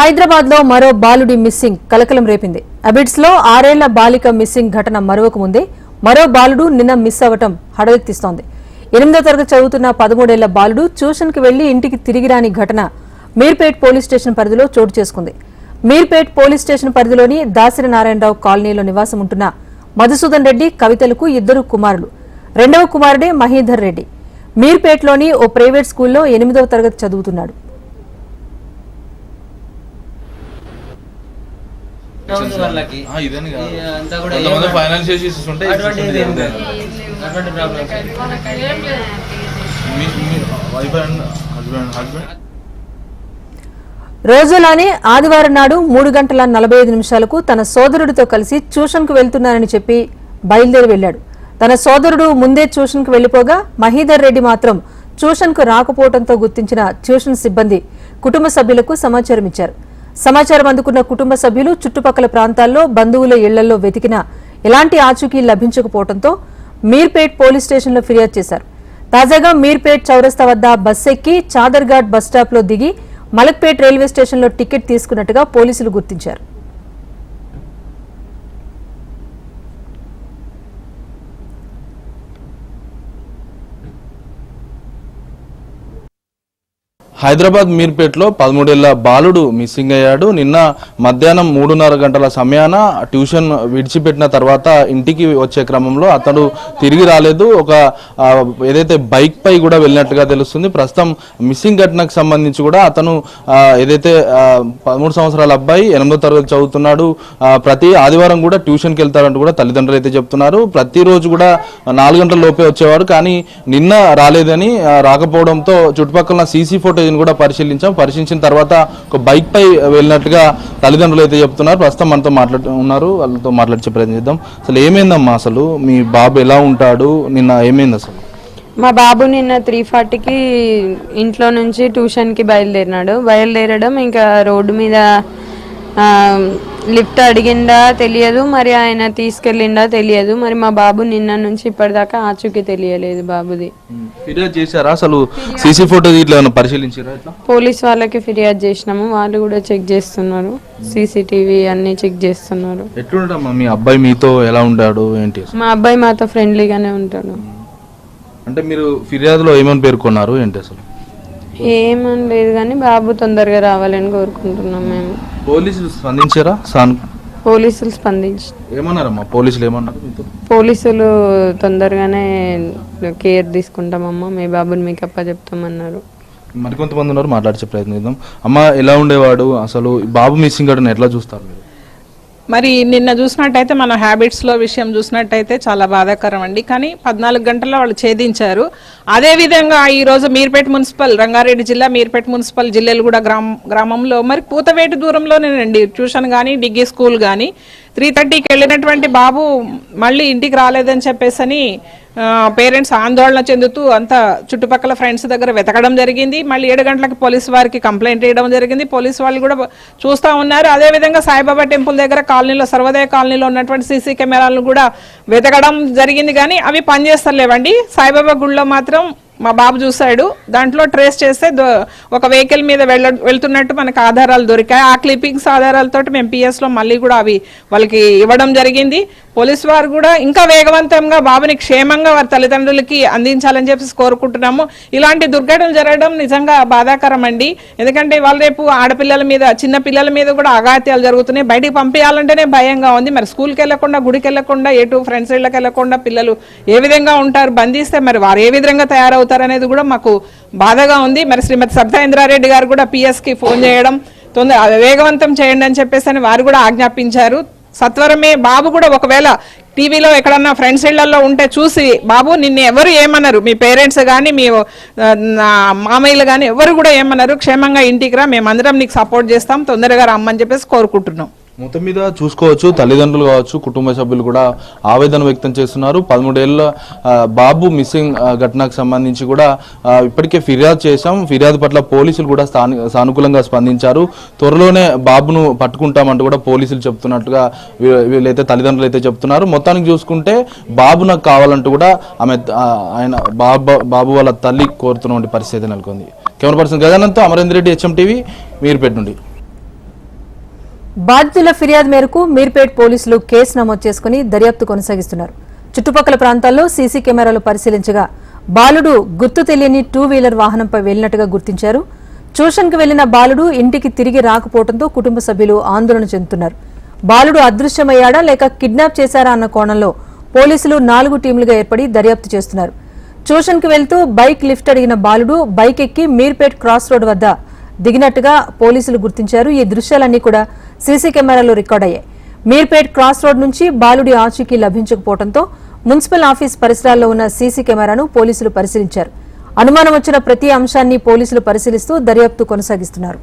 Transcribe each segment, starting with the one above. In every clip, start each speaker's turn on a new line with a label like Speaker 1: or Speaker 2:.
Speaker 1: హైదరాబాద్లో మరో బాలుడి మిస్సింగ్ కలకలం రేపింది. అబిడ్స్లో ఆరేళ్ళ బాలిక మిస్సింగ్ ఘటన మరొక ముందే మరో బాలుడు నిన్న మిస్ అవ్వటం హడలెత్తిస్తోంది. ఎనిమిదో తరగతి చదువుతున్న పదమూడేళ్ళ బాలుడు ట్యూషన్కి వెళ్ళి ఇంటికి తిరిగి రాని ఘటన మీర్పేట్ పోలీస్ స్టేషన్ పరిధిలో చోటు చేసుకుంది. మీర్పేట్ పోలీస్ స్టేషన్ పరిధిలోని దాసిరి నారాయణరావు కాలనీలో నివాసం ఉంటున్న మధుసూదన్ రెడ్డి కవితలకు ఇద్దరు కుమారులు. రెండవ కుమారుడే మహీధర్ రెడ్డి. మీర్పేట్లోని ఓ ప్రైవేట్ స్కూల్లో ఎనిమిదవ తరగతి చదువుతున్నాడు.
Speaker 2: ఉంది వాళ్ళకి
Speaker 3: ఆ, ఇదని కాదు.
Speaker 2: ఈ అంతా కూడా
Speaker 3: కొంతమంది
Speaker 2: ఏమన్నా-
Speaker 3: ఫైనాన్షియల్ ఇష్యూస్ ఉంటాయి
Speaker 2: అటువంటి
Speaker 3: ఇష్యూస్
Speaker 2: ఇది ఏం
Speaker 3: ఉంటాయి.
Speaker 2: లేదు. అటువంటి ప్రాబ్లమ్స్
Speaker 3: మీ మీ వైఫ్ అండ్ హస్బెండ్ హస్బెండ్
Speaker 1: రోజులానే ఆదివారం నాడు మూడు గంటల నలభై ఐదు నిమిషాలకు తన సోదరుడితో కలిసి ట్యూషన్కు వెళ్తున్నానని చెప్పి బయలుదేరి వెళ్ళాడు తన సోదరుడు ముందే ట్యూషన్కు వెళ్ళిపోగా మహీధర్ రెడ్డి మాత్రం ట్యూషన్కు రాకపోవడంతో గుర్తించిన ట్యూషన్ సిబ్బంది కుటుంబ సభ్యులకు సమాచారం ఇచ్చారు సమాచారం అందుకున్న కుటుంబ సభ్యులు చుట్టుపక్కల ప్రాంతాల్లో బంధువుల ఇళ్ళలో వెతికినా ఎలాంటి ఆచూకీ లభించకపోవడంతో మీర్పేట్ పోలీస్ స్టేషన్లో ఫిర్యాదు చేశారు. తాజాగా మీర్పేట్ చౌరస్తా వద్ద బస్ ఎక్కి చాదర్ఘాట్ బస్ దిగి మలక్పేట్ రైల్వే స్టేషన్లో టికెట్ తీసుకున్నట్టుగా పోలీసులు గుర్తించారు.
Speaker 3: హైదరాబాద్ మీర్పేటలో పదమూడేళ్ళ బాలుడు మిస్సింగ్ అయ్యాడు. నిన్న మధ్యాహ్నం మూడున్నర గంటల సమయాన ట్యూషన్ విడిచిపెట్టిన తర్వాత ఇంటికి వచ్చే క్రమంలో అతడు తిరిగి రాలేదు. ఒక ఏదైతే బైక్ పై కూడా వెళ్ళినట్టుగా తెలుస్తుంది. ప్రస్తుతం మిస్సింగ్ ఘటనకు సంబంధించి కూడా అతను ఏదైతే పదమూడు సంవత్సరాల అబ్బాయి ఎనిమిదో తరగతి చదువుతున్నాడు. ప్రతి ఆదివారం కూడా ట్యూషన్కి వెళ్తారంటూ కూడా తల్లిదండ్రులు అయితే చెప్తున్నారు. ప్రతిరోజు కూడా నాలుగు గంటల లోపే వచ్చేవాడు. కానీ నిన్న రాలేదని రాకపోవడంతో చుట్టుపక్కల సీసీ ఫోటో ఫోటేజ్ని కూడా పరిశీలించాం. పరిశీలించిన తర్వాత ఒక బైక్ పై వెళ్ళినట్టుగా తల్లిదండ్రులు అయితే చెప్తున్నారు. ప్రస్తుతం మనతో మాట్లాడు ఉన్నారు. వాళ్ళతో మాట్లాడే ప్రయత్నం చేద్దాం. అసలు ఏమైందమ్మా అసలు? మీ బాబు ఎలా ఉంటాడు? నిన్న ఏమైంది అసలు?
Speaker 4: మా బాబు నిన్న త్రీ ఫార్టీకి ఇంట్లో నుంచి ట్యూషన్కి బయలుదేరినాడు. బయలుదేరడం ఇంకా రోడ్డు మీద లిఫ్ట్ అడిగిందా తెలియదు మరి ఆయన తీసుకెళ్ళిందా తెలియదు మరి మా బాబు నిన్న నుంచి ఇప్పటిదాకా ఆచూకీ తెలియలేదు బాబుది.
Speaker 3: ఫిర్యాదు చేశారా? అసలు సీసీ ఫోటోస్ ఇట్లా పరిశీలించారా
Speaker 4: పోలీస్ వాళ్ళకి ఫిర్యాదు చేసినాము వాళ్ళు కూడా చెక్ చేస్తున్నారు సీసీటీవీ అన్నీ చెక్ చేస్తున్నారు.
Speaker 3: మీ అబ్బాయి మీతో ఎలా ఉంటాడు ఏంటి?
Speaker 4: మా అబ్బాయి మాతో ఫ్రెండ్లీగానే ఉంటాడు.
Speaker 3: అంటే మీరు ఫిర్యాదులో ఏమని పేర్కొన్నారు ఏంటి అసలు?
Speaker 4: ఏమని లేదు కానీ బాబు తొందరగా రావాలని కోరుకుంటున్నాం మేము.
Speaker 3: పోలీసులు స్పందించారా? సాన్
Speaker 4: పోలీసులు స్పందించి
Speaker 3: ఏమన్నారమ్మా? పోలీసులు ఏమన్నారు మీతో?
Speaker 4: పోలీసులు తొందరగానే కేర్ తీసుకుంటామమ్మా. మీ బాబుని మీకు అప్ప చెప్తామన్నారు.
Speaker 3: మరికొంతమంది ఉన్నారు మాట్లాడే ప్రయత్నం చేద్దాం. అమ్మ ఎలా ఉండేవాడు? అసలు బాబు మిస్సింగ్ గడుని ఎట్లా చూస్తారు మీరు?
Speaker 5: మరి నిన్న చూసినట్టయితే మన హ్యాబిట్స్లో విషయం చూసినట్టయితే చాలా బాధాకరం అండి. కానీ పద్నాలుగు గంటల్లో వాళ్ళు ఛేదించారు. అదేవిధంగా ఈరోజు మీర్పేట మున్సిపల్ రంగారెడ్డి జిల్లా మీర్పేట మున్సిపల్ జిల్లెలగూడ గ్రామం గ్రామంలో మరి పూతవేటు దూరంలోనేనండి ట్యూషన్ కానీ డిగ్రీ స్కూల్ కానీ త్రీ థర్టీకి వెళ్ళినటువంటి బాబు మళ్ళీ ఇంటికి రాలేదని చెప్పేసి పేరెంట్స్ ఆందోళన చెందుతూ అంతా చుట్టుపక్కల ఫ్రెండ్స్ దగ్గర వెతకడం జరిగింది. మళ్ళీ ఏడు గంటలకు పోలీస్ వారికి కంప్లైంట్ ఇవ్వడం జరిగింది. పోలీస్ వాళ్ళు కూడా చూస్తూ ఉన్నారు. అదేవిధంగా సాయిబాబా టెంపుల్ దగ్గర కాలనీలో సర్వోదయ కాలనీలో ఉన్నటువంటి సీసీ కెమెరాలను కూడా వెతకడం జరిగింది. కానీ అవి పనిచేస్తలేవండి. సాయిబాబా గుళ్ళో మాత్రం మా బాబు చూశాడు. దాంట్లో ట్రేస్ చేస్తే ఒక వెహికల్ మీద వెళ్ళ వెళ్తున్నట్టు మనకు ఆధారాలు దొరికాయి. ఆ క్లిప్పింగ్స్ ఆధారాలతో మేము పిఎస్లో మళ్ళీ కూడా అవి వాళ్ళకి ఇవ్వడం జరిగింది. పోలీస్ వారు కూడా ఇంకా వేగవంతంగా బాబుని క్షేమంగా వారి తల్లిదండ్రులకి అందించాలని చెప్పేసి కోరుకుంటున్నాము. ఇలాంటి దుర్ఘటనలు జరగడం నిజంగా బాధాకరం అండి ఎందుకంటే వాళ్ళ రేపు ఆడపిల్లల మీద చిన్న పిల్లల మీద కూడా అఘాత్యాలు జరుగుతున్నాయి. బయటికి పంపించాలంటేనే భయంగా ఉంది. మరి స్కూల్కి వెళ్ళకుండా గుడికి వెళ్ళకుండా ఎటు ఫ్రెండ్స్ ఇళ్ళకి వెళ్ళకుండా పిల్లలు ఏ విధంగా ఉంటారు? బంధిస్తే మరి వారు ఏ విధంగా తయారవుతారు? అనేది కూడా మాకు బాధగా ఉంది. మరి శ్రీమతి సబితా ఇంద్రారెడ్డి గారు కూడా పిఎస్కి ఫోన్ చేయడం తొందర వేగవంతం చేయండి అని చెప్పేసి అని వారు కూడా ఆజ్ఞాపించారు. సత్వరమే బాబు కూడా ఒకవేళ టీవీలో ఎక్కడన్నా ఫ్రెండ్స్ ఇళ్ళలో ఉంటే చూసి బాబు నిన్ను ఎవరు ఏమన్నారు మీ పేరెంట్స్ కానీ మీ మామయ్యలు కానీ ఎవరు కూడా ఏమన్నారు క్షేమంగా ఇంటికి రా మేమందరం నీకు సపోర్ట్ చేస్తాం తొందరగా రమ్మని చెప్పేసి కోరుకుంటున్నాం.
Speaker 3: మొత్తం మీద చూసుకోవచ్చు తల్లిదండ్రులు కావచ్చు కుటుంబ సభ్యులు కూడా ఆవేదన వ్యక్తం చేస్తున్నారు. పదమూడేళ్ళ బాబు మిస్సింగ్ ఘటనకు సంబంధించి కూడా ఇప్పటికే ఫిర్యాదు చేశాం. ఫిర్యాదు పట్ల పోలీసులు కూడా సానుకూలంగా స్పందించారు. త్వరలోనే బాబును పట్టుకుంటామంటూ కూడా పోలీసులు చెప్తున్నట్టుగా వీళ్ళైతే తల్లిదండ్రులు అయితే చెప్తున్నారు. మొత్తానికి చూసుకుంటే బాబు నాకు కావాలంటూ కూడా ఆమె ఆయన బాబు బాబు వాళ్ళ తల్లి కోరుతున్నటువంటి పరిస్థితి నెలకొంది. Camera person గజానంతో Amarendra Reddy H M TV మీరు నుండి.
Speaker 1: బాధితుల ఫిర్యాదు మేరకు మీర్పేట్ పోలీసులు కేసు నమోదు చేసుకుని దర్యాప్తు కొనసాగిస్తున్నారు. చుట్టుపక్కల ప్రాంతాల్లో సీసీ కెమెరాలు పరిశీలించగా బాలుడు గుర్తు తెలియని టూ వీలర్ వాహనంపై వెళ్ళినట్టుగా గుర్తించారు. ట్యూషన్కు వెళ్ళిన బాలుడు ఇంటికి తిరిగి రాకపోవడంతో కుటుంబ సభ్యులు ఆందోళన చెందుతున్నారు. బాలుడు అదృశ్యమయ్యాడా లేక కిడ్నాప్ చేశారా అన్న కోణంలో పోలీసులు నాలుగు టీంలుగా ఏర్పడి దర్యాప్తు చేస్తున్నారు. ట్యూషన్కు వెళ్తూ బైక్ లిఫ్ట్ అడిగిన బాలుడు బైక్ ఎక్కి మీర్పేట్ క్రాస్ రోడ్ వద్ద దిగినట్టుగా పోలీసులు గుర్తించారు. ఈ దృశ్యాలన్నీ కూడా సీసీ కెమెరాలో రికార్డ్ అయ్యాయి. మీర్పేట్ క్రాస్ రోడ్ నుంచి బాలుడి ఆచూకీ లభించకపోవడంతో మున్సిపల్ ఆఫీస్ పరిసరాల్లో ఉన్న సీసీ కెమెరాను పోలీసులు పరిశీలించారు. అనుమానం వచ్చిన ప్రతి అంశాన్ని పోలీసులు పరిశీలిస్తూ దర్యాప్తు కొనసాగిస్తున్నారు.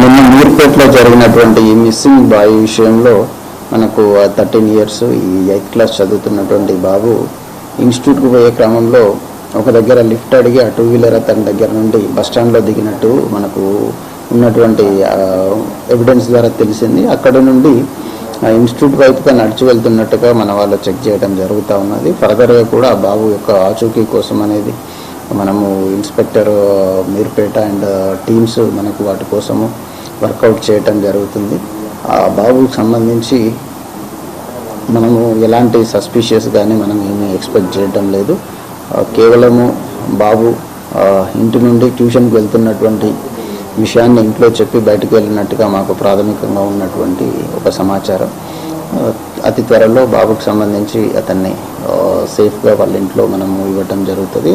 Speaker 6: నిన్న మీర్పేట్లో జరిగినటువంటి ఈ మిస్సింగ్ బాయ్ విషయంలో మనకు థర్టీన్ ఇయర్స్ ఈ ఎయిత్ క్లాస్ చదువుతున్నటువంటి బాబు ఇన్స్టిట్యూట్కి పోయే క్రమంలో ఒక దగ్గర లిఫ్ట్ అడిగి ఆ టూ వీలర్ అతని దగ్గర నుండి బస్ స్టాండ్లో దిగినట్టు మనకు ఉన్నటువంటి ఎవిడెన్స్ ద్వారా తెలిసింది. అక్కడ నుండి ఆ ఇన్స్టిట్యూట్ వైపుగా నడిచి వెళ్తున్నట్టుగా మన వాళ్ళు చెక్ చేయడం జరుగుతూ ఉన్నది. ఫర్దర్గా కూడా ఆ బాబు యొక్క ఆచూకీ కోసం అనేది మనము ఇన్స్పెక్టర్ మీర్పేట అండ్ టీమ్స్ మనకు వాటి కోసము వర్కౌట్ చేయటం జరుగుతుంది. ఆ బాబుకు సంబంధించి మనము ఎలాంటి సస్పిషియస్ కానీ మనం ఏమీ ఎక్స్పెక్ట్ చేయటం లేదు. కేవలము బాబు ఇంటి నుండి ట్యూషన్కి వెళ్తున్నటువంటి విషయాన్ని ఇంట్లో చెప్పి బయటకు వెళ్ళినట్టుగా మాకు ప్రాథమికంగా ఉన్నటువంటి ఒక సమాచారం. అతి త్వరలో బాబుకు సంబంధించి అతన్ని సేఫ్గా వాళ్ళ ఇంట్లో మనము ఇవ్వటం జరుగుతుంది.